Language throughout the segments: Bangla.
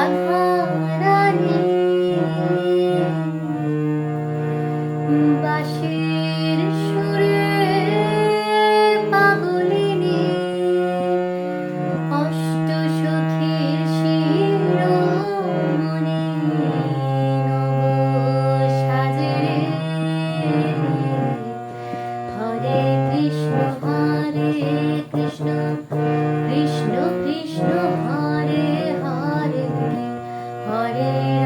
বাহারানি বাঁশির সুরে পাগলিনী অষ্ট সখীর শিরোমণি সাজে হরে কৃষ্ণ হরে কৃষ্ণ কৃষ্ণ Amen.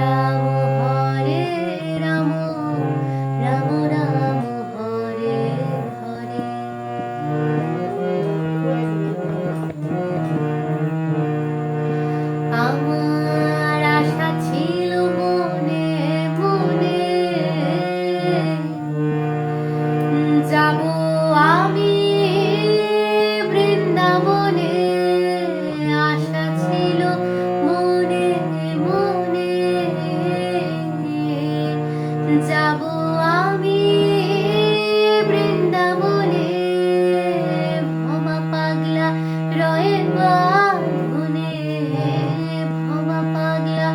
যাব আমি বৃন্দাবনে। ভোমা পাগলা রয়ে বাঁধনে ভোমা পাগলা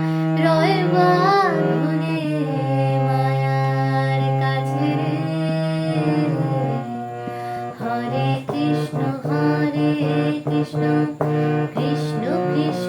রয়ে বাঁধনে মায়ার কাছে। হরে কৃষ্ণ হরে কৃষ্ণ কৃষ্ণ কৃষ্ণ।